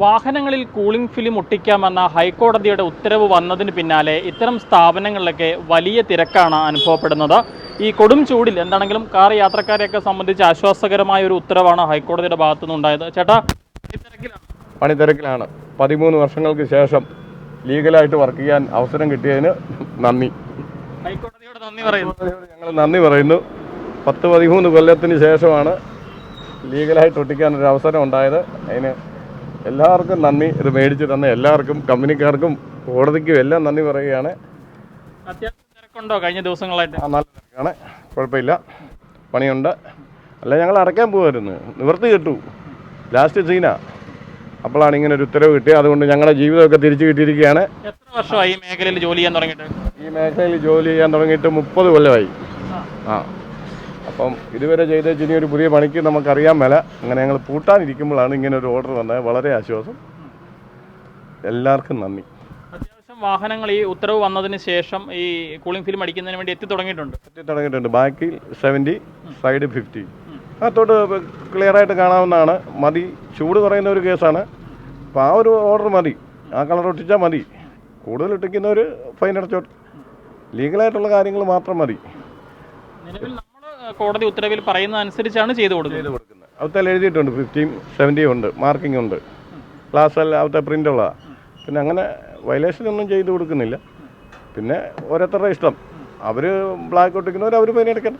വാഹനങ്ങളിൽ cooling film ഒട്ടിക്കാമെന്ന ഹൈക്കോടതിയുടെ ഉത്തരവ് വന്നതിന് പിന്നാലെ ഇത്തരം സ്ഥാപനങ്ങളിലൊക്കെ വലിയ തിരക്കാണ് അനുഭവപ്പെടുന്നത്. ഈ കൊടും ചൂടിൽ എന്താണെങ്കിലും കാർ യാത്രക്കാരെയൊക്കെ സംബന്ധിച്ച് ആശ്വാസകരമായ ഒരു ഉത്തരവാണ് ഹൈക്കോടതിയുടെ ഭാഗത്തു നിന്നുണ്ടായത് ചേട്ടാ പണിത്തിരക്കിലാണ്. പതിമൂന്ന് വർഷങ്ങൾക്ക് ശേഷം ലീഗലായിട്ട് വർക്ക് ചെയ്യാൻ അവസരം കിട്ടിയതിന് നന്ദി. ഹൈക്കോടതിയോട് നന്ദി പറയുന്നു. ഞങ്ങൾ നന്ദി പറയുന്നു. പത്ത് പതിമൂന്ന് കൊല്ലത്തിന് ശേഷമാണ് ലീഗലായിട്ട് ഒട്ടിക്കാൻ ഒരു അവസരം ഉണ്ടായത്. അതിന് എല്ലാവർക്കും നന്ദി. ഇത് മേടിച്ച് തന്ന എല്ലാവർക്കും കമ്പനിക്കാർക്കും കോടതിക്കും എല്ലാം നന്ദി പറയുകയാണ്. അത്യാവശ്യം തിരക്കുണ്ടോ? കഴിഞ്ഞ ദിവസങ്ങളായിട്ട്. ആ നല്ല തിരക്കാണ്. കുഴപ്പമില്ല. പണിയുണ്ട്. അല്ല ഞങ്ങൾ അടയ്ക്കാൻ പോകുമായിരുന്നു നിവർത്തി കിട്ടു. ലാസ്റ്റ് സീനാ. അപ്പോഴാണ് ഇങ്ങനെ ഒരു ഉത്തരവ് കിട്ടിയത്. അതുകൊണ്ട് ഞങ്ങളുടെ ജീവിതമൊക്കെ തിരിച്ചു കിട്ടിയിരിക്കുകയാണ്. എത്ര വർഷമായി ഈ മേഖലയിൽ ജോലി ചെയ്യാൻ തുടങ്ങിയിട്ട്? ഈ മേഖലയിൽ ജോലി ചെയ്യാൻ തുടങ്ങിയിട്ട് മുപ്പത് കൊല്ലമായി. ആ. അപ്പം ഇതുവരെ ചെയ്ത ഇനി ഒരു പുതിയ പണിക്ക് നമുക്കറിയാൻ മേല. അങ്ങനെ ഞങ്ങൾ പൂട്ടാനിരിക്കുമ്പോഴാണ് ഇങ്ങനെ ഒരു ഓർഡർ വന്നത്. വളരെ ആശ്വാസം. എല്ലാവർക്കും നന്ദി. അത്യാവശ്യം വാഹനങ്ങൾ ഈ ഉത്തരവ് വന്നതിന് ശേഷം ഈ കൂളിംഗ് ഫിലിം അടിക്കുന്നതിന് വേണ്ടി എത്തി തുടങ്ങിയിട്ടുണ്ട്. എത്തി തുടങ്ങിയിട്ടുണ്ട്. ബാക്കിൽ സെവന്റി സൈഡ് ഫിഫ്റ്റി അകത്തോട്ട് ക്ലിയർ ആയിട്ട് കാണാവുന്നതാണ്. മതി. ചൂട് കുറയുന്ന ഒരു കേസാണ്. അപ്പോൾ ആ ഒരു ഓർഡർ മതി. ആ കളർ ഒട്ടിച്ചാൽ മതി. കൂടുതൽ ഒട്ടിക്കുന്നവർ ഫൈൻ അടച്ചോട്ട്. ലീഗലായിട്ടുള്ള കാര്യങ്ങൾ മാത്രം മതി. കോടതി ഉത്തരവിൽ പറയുന്ന അനുസരിച്ചാണ് ചെയ്തു കൊടുക്കുന്നത്. അവത്തിൽ എഴുതിയിട്ടുണ്ട്. ഫിഫ്റ്റീൻ സെവന്റിയും ഉണ്ട്. മാർക്കിംഗ് ഉണ്ട്. ക്ലാസ് അല്ല അവത്തെ പ്രിന്റ് ഉള്ളതാണ് പിന്നെ അങ്ങനെ വയലേഷൻ ഒന്നും ചെയ്ത് കൊടുക്കുന്നില്ല. പിന്നെ ഓരോരുത്തരുടെ ഇഷ്ടം. അവർ ബ്ലാക്ക് ഒട്ടിക്കുന്നവർ അവർ ഫൈൻ എടുക്കണം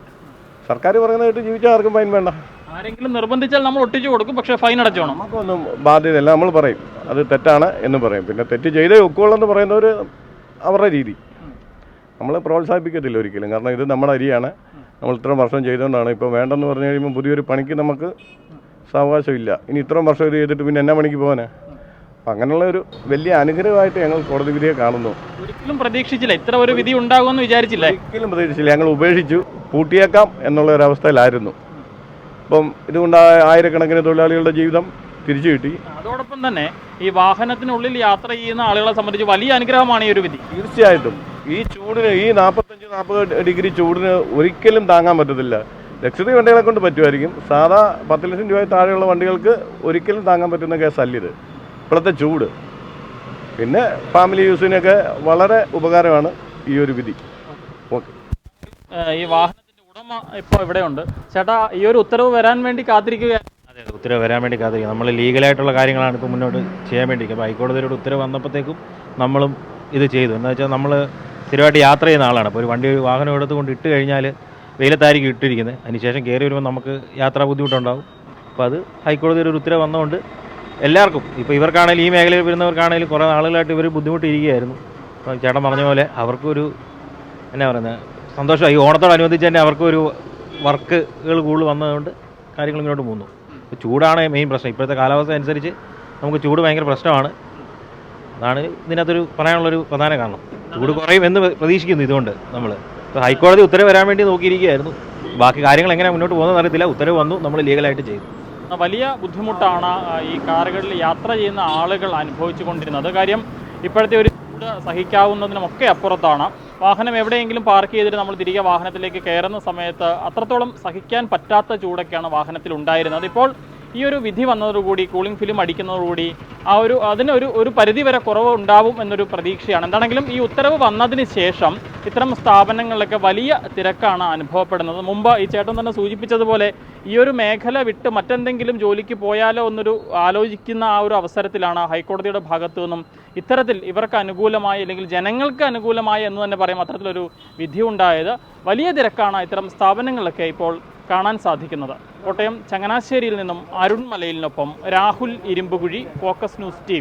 സർക്കാർ പറയുന്നത് കേട്ട് ജീവിച്ചാൽ ആർക്കും ഫൈൻ വേണ്ട. ആരെങ്കിലും നിർബന്ധിച്ചാൽ നമ്മൾ ഒട്ടിച്ചു കൊടുക്കും. പക്ഷേ ഫൈൻ അടച്ചോണം. നമുക്കൊന്നും ബാധ്യതയില്ല. നമ്മൾ പറയും. അത് തെറ്റാണ് എന്ന് പറയും. പിന്നെ തെറ്റ് ചെയ്തേ ഒക്കുള്ളെന്ന് പറയുന്നവർ അവരുടെ രീതി. നമ്മൾ പ്രോത്സാഹിപ്പിക്കത്തില്ല ഒരിക്കലും. കാരണം ഇത് നമ്മുടെ അരിയാണ്. നമ്മൾ ഇത്രയും വർഷം ചെയ്തുകൊണ്ടാണ്. ഇപ്പോൾ വേണ്ടെന്ന് പറഞ്ഞു കഴിയുമ്പോൾ പുതിയൊരു പണിക്ക് നമുക്ക് സാവകാശമില്ല. ഇനി ഇത്രയും വർഷം ഇത് ചെയ്തിട്ട് പിന്നെ എന്നാ പണിക്ക് പോകാനാ അപ്പം അങ്ങനെയുള്ള ഒരു വലിയ അനുഗ്രഹമായിട്ട് ഞങ്ങൾ കോടതി വിധിയെ കാണുന്നു. ഒരിക്കലും പ്രതീക്ഷിച്ചില്ല. ഇത്ര ഒരു വിധി ഉണ്ടാകുമെന്ന് വിചാരിച്ചില്ല. ഒരിക്കലും പ്രതീക്ഷിച്ചില്ല. ഞങ്ങൾ ഉപേക്ഷിച്ചു പൂട്ടിയേക്കാം എന്നുള്ള ഒരു അവസ്ഥയിലായിരുന്നു. അപ്പം ഇതുകൊണ്ട് ആയിരക്കണക്കിന് തൊഴിലാളികളുടെ ജീവിതം തിരിച്ചു കിട്ടി. അതോടൊപ്പം തന്നെ ഈ വാഹനത്തിനുള്ളിൽ യാത്ര ചെയ്യുന്ന ആളുകളെ സംബന്ധിച്ച് വലിയ അനുഗ്രഹമാണ് ഈ ഒരു വിധി. തീർച്ചയായിട്ടും. ഈ ചൂടിന് ഈ നാൽപ്പത്തഞ്ച് നാൽപ്പത് ഡിഗ്രി ചൂടിന് ഒരിക്കലും താങ്ങാൻ പറ്റത്തില്ല. ലക്ഷറി വണ്ടികളെ കൊണ്ട് പറ്റുമായിരിക്കും. സാധാ പത്ത് ലക്ഷം രൂപ താഴെയുള്ള വണ്ടികൾക്ക് ഒരിക്കലും താങ്ങാൻ പറ്റുന്ന കേസല്ല ഇത്. ഇപ്പോഴത്തെ ചൂട്. പിന്നെ ഫാമിലി യൂസിനൊക്കെ വളരെ ഉപകാരമാണ് ഈ ഒരു വിധി. ഓക്കെ. ഈ വാഹനത്തിന്റെ ഉടമ ഇപ്പോൾ ഇവിടെയുണ്ട്. ചേട്ടാ ഈ ഒരു ഉത്തരവ് വരാൻ വേണ്ടി കാത്തിരിക്കുകയാണ് അതെ അതെ, ഉത്തരവ് വരാൻ വേണ്ടി കാത്തിരിക്കുക നമ്മൾ ലീഗലായിട്ടുള്ള കാര്യങ്ങളാണ് ഇപ്പോൾ മുന്നോട്ട് ചെയ്യാൻ വേണ്ടി അപ്പോൾ ഹൈക്കോടതിയുടെ ഉത്തരവ് വന്നപ്പോഴത്തേക്കും നമ്മളും ഇത് ചെയ്തു. എന്താ വെച്ചാൽ നമ്മൾ സ്ഥിരമായിട്ട് യാത്ര ചെയ്യുന്ന ആളാണ്. അപ്പോൾ ഒരു വണ്ടി വാഹനം എടുത്തുകൊണ്ട് ഇട്ട് കഴിഞ്ഞാൽ വെയിലത്തായിരിക്കും ഇട്ടിരിക്കുന്നത്. അതിനുശേഷം കയറി വരുമ്പോൾ നമുക്ക് യാത്രാ ബുദ്ധിമുട്ടുണ്ടാവും. അപ്പോൾ അത് ഹൈക്കോടതിയുടെ ഒരു ഉത്തരവ് വന്നതുകൊണ്ട് എല്ലാവർക്കും ഇപ്പോൾ ഇവർക്കാണെങ്കിലും ഈ മേഖലയിൽ വരുന്നവർക്കാണെങ്കിലും കുറേ നാളുകളായിട്ട് ഇവർ ബുദ്ധിമുട്ടിയിരിക്കുകയായിരുന്നു അപ്പോൾ ചേട്ടൻ പറഞ്ഞ പോലെ അവർക്കൊരു എന്നാ പറയുന്നത് സന്തോഷമായി. ഈ ഓണത്തോടനുബന്ധിച്ച് തന്നെ അവർക്കൊരു വർക്കുകൾ കൂടുതൽ വന്നതുകൊണ്ട് കാര്യങ്ങൾ ഇങ്ങോട്ട് പോകുന്നു ചൂടാണ് മെയിൻ പ്രശ്നം. ഇപ്പോഴത്തെ കാലാവസ്ഥ അനുസരിച്ച് നമുക്ക് ചൂട് ഭയങ്കര പ്രശ്നമാണ്. അതാണ് ഇതിനകത്തൊരു പറയാനുള്ളൊരു പ്രധാന കാരണം. ചൂട് കുറയും എന്ന് പ്രതീക്ഷിക്കുന്നു ഇതുകൊണ്ട് നമ്മൾ ഇപ്പോൾ ഹൈക്കോടതി ഉത്തരവ് വരാൻ വേണ്ടി നോക്കിയിരിക്കുകയായിരുന്നു. ബാക്കി കാര്യങ്ങൾ എങ്ങനെ മുന്നോട്ട് പോകുന്നതെന്ന് അറിയത്തില്ല ഉത്തരവ് വന്നു നമ്മൾ ലീഗലായിട്ട് ചെയ്തു. വലിയ ബുദ്ധിമുട്ടാണ് ഈ കാറുകളിൽ യാത്ര ചെയ്യുന്ന ആളുകൾ അനുഭവിച്ചു കൊണ്ടിരുന്നത്. കാര്യം ഇപ്പോഴത്തെ ഒരു ചൂട് സഹിക്കാവുന്നതിനുമൊക്കെ അപ്പുറത്താണ്. വാഹനം എവിടെയെങ്കിലും പാർക്ക് ചെയ്തിട്ട് നമ്മൾ തിരികെ വാഹനത്തിലേക്ക് കയറുന്ന സമയത്ത് അത്രത്തോളം സഹിക്കാൻ പറ്റാത്ത ചൂടൊക്കെയാണ് വാഹനത്തിൽ ഉണ്ടായിരുന്നത് ഇപ്പോൾ ഈ ഒരു വിധി വന്നതോടുകൂടി കൂളിംഗ് ഫിലിം അടിക്കുന്നതോടുകൂടി ആ ഒരു അതിനൊരു ഒരു പരിധി വരെ കുറവ് ഉണ്ടാവും എന്നൊരു പ്രതീക്ഷയാണ്. എന്താണെങ്കിലും ഈ ഉത്തരവ് വന്നതിന് ശേഷം ഇത്തരം സ്ഥാപനങ്ങളിലൊക്കെ വലിയ തിരക്കാണ് അനുഭവപ്പെടുന്നത്. മുമ്പ് ഈ ചേട്ടൻ തന്നെ സൂചിപ്പിച്ചതുപോലെ ഈ ഒരു മേഖല വിട്ട് മറ്റെന്തെങ്കിലും ജോലിക്ക് പോയാലോ എന്നൊരു ആലോചിക്കുന്ന ആ ഒരു അവസരത്തിലാണ് ഹൈക്കോടതിയുടെ ഭാഗത്തു നിന്നും ഇത്തരത്തിൽ ഇവർക്ക് അനുകൂലമായി അല്ലെങ്കിൽ ജനങ്ങൾക്ക് അനുകൂലമായി എന്ന് തന്നെ പറയാം അത്തരത്തിലൊരു വിധി ഉണ്ടായത്. വലിയ തിരക്കാണ് ഇത്തരം സ്ഥാപനങ്ങളിലൊക്കെ ഇപ്പോൾ കാണാൻ സാധിക്കുന്നത്. കോട്ടയം ചങ്ങനാശ്ശേരിയിൽ നിന്നും Arun മലയിലിനൊപ്പം Rahul Irumbukuzhi focus news T